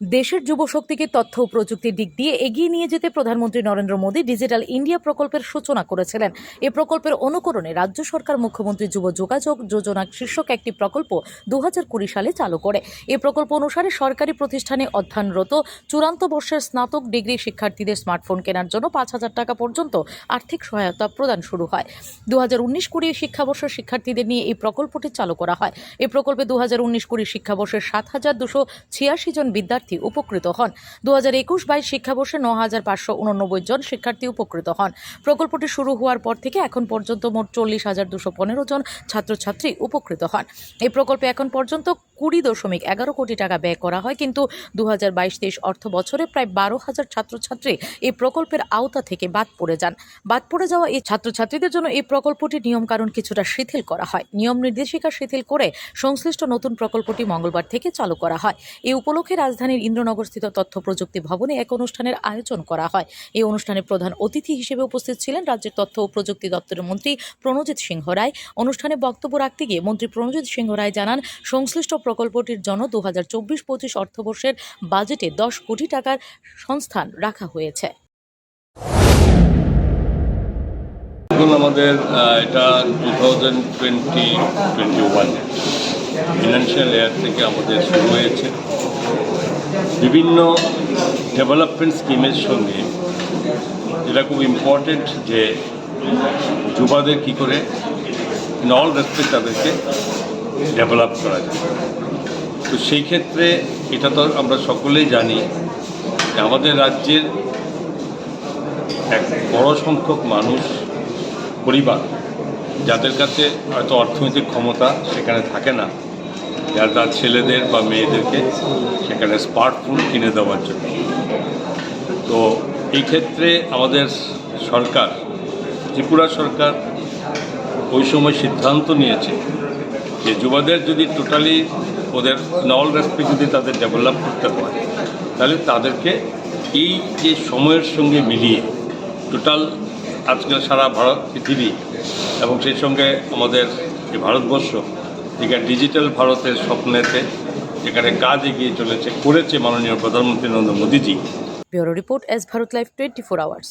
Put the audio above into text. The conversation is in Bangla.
দেশের যুবশক্তিকে তথ্য ও প্রযুক্তির দিক দিয়ে এগিয়ে নিয়ে যেতে প্রধানমন্ত্রী নরেন্দ্র মোদী ডিজিটাল ইন্ডিয়া প্রকল্পের সূচনা করেছিলেন। এ প্রকল্পের অনুকরণে রাজ্য সরকার, মুখ্যমন্ত্রী যুব যোগাযোগ যোজনা শীর্ষক একটি প্রকল্প দু হাজার কুড়ি সালে চালু করে। এ প্রকল্প অনুসারে সরকারি প্রতিষ্ঠানে অধ্যয়নরত চূড়ান্ত বর্ষের স্নাতক ডিগ্রি শিক্ষার্থীদের স্মার্টফোন কেনার জন্য পাঁচ হাজার টাকা পর্যন্ত আর্থিক সহায়তা প্রদান শুরু হয়। দু হাজার উনিশ কুড়ি শিক্ষাবর্ষের শিক্ষার্থীদের নিয়ে এই প্রকল্পটি চালু করা হয়। এই প্রকল্পে দু হাজার উনিশ কুড়ি শিক্ষাবর্ষের সাত হাজার দুশো ছিয়াশি জন বিদ্যার্থী উপকৃত হন। দু হাজার একুশ বাইশ শিক্ষাবর্ষে ন হাজার পাঁচশো উননব্বই জন শিক্ষার্থী উপকৃত হন। প্রকল্পটি শুরু হওয়ার পর থেকে এখন পর্যন্ত মোট চল্লিশ হাজার দুশো পনেরো জন ছাত্রছাত্রী উপকৃত হন। এই প্রকল্পে এখন পর্যন্ত কুড়ি দশমিক এগারো কোটি টাকা ব্যয় করা হয়। কিন্তু দু হাজার বাইশ তেইশ অর্থ বছরে প্রায় বারো হাজার ছাত্রছাত্রী এই প্রকল্পের আওতা থেকে বাদ পড়ে যান। বাদ পড়ে যাওয়া এই ছাত্রছাত্রীদের জন্য এই প্রকল্পটির নিয়মকানুন কিছুটা শিথিল করা হয়। নিয়ম নির্দেশিকা শিথিল করে সংশ্লিষ্ট নতুন প্রকল্পটি মঙ্গলবার থেকে চালু করা হয়। এই উপলক্ষে রাজধানীর ইন্দ্রনগরস্থিত তথ্য প্রযুক্তি ভবনে এক অনুষ্ঠানের আয়োজন করা হয়। এই অনুষ্ঠানে প্রধান অতিথি হিসেবে উপস্থিত ছিলেন রাজ্যের তথ্য ও প্রযুক্তি দপ্তরের মন্ত্রী প্রণজিৎ সিংহ রায়। অনুষ্ঠানে বক্তব্য রাখতে গিয়ে মন্ত্রী প্রণজিৎ সিংহ রায় জানান, সংশ্লিষ্ট প্রকল্পটির জন্য দু হাজার চব্বিশ পঁচিশ অর্থবর্ষের বাজেটে দশ কোটি টাকার সংস্থান রাখা হয়েছে। আমাদের এটা two thousand twenty twenty one financial year থেকে আমাদের শুরু হয়েছে। বিভিন্ন ডেভেলপমেন্ট স্কিমের সঙ্গে যেটা খুব ইম্পর্টেন্ট যে যুবাদের কী করে ইন অল রেসপেক্ট তাদেরকে ডেভেলপ করা যায়। তো সেই ক্ষেত্রে এটা তো আমরা সকলেই জানি যে আমাদের রাজ্যের এক বড় সংখ্যক মানুষ, পরিবার, যাদের কাছে হয়তো অর্থনৈতিক ক্ষমতা সেখানে থাকে না, যারা তার ছেলেদের বা মেয়েদেরকে সেখানে স্মার্টফোন কিনে দেওয়ার জন্য। তো এই ক্ষেত্রে আমাদের সরকার, ত্রিপুরা সরকার ওই সময় সিদ্ধান্ত নিয়েছে যে যুবাদের যদি টোটালি ওদের নল রেসপেক্ট যদি তাদের ডেভেলপ করতে হয়, তাহলে তাদেরকে এই যে সময়ের সঙ্গে মিলিয়ে টোটাল আজকাল সারা ভারত, পৃথিবী এবং সেই সঙ্গে আমাদের যে ভারতবর্ষ, যেখানে ডিজিটাল ভারতের স্বপ্নেতে যেখানে কাজ এগিয়ে চলেছে, করেছে মাননীয় প্রধানমন্ত্রী Narendra Modiji. Bureau report S Bharat live twenty four hours.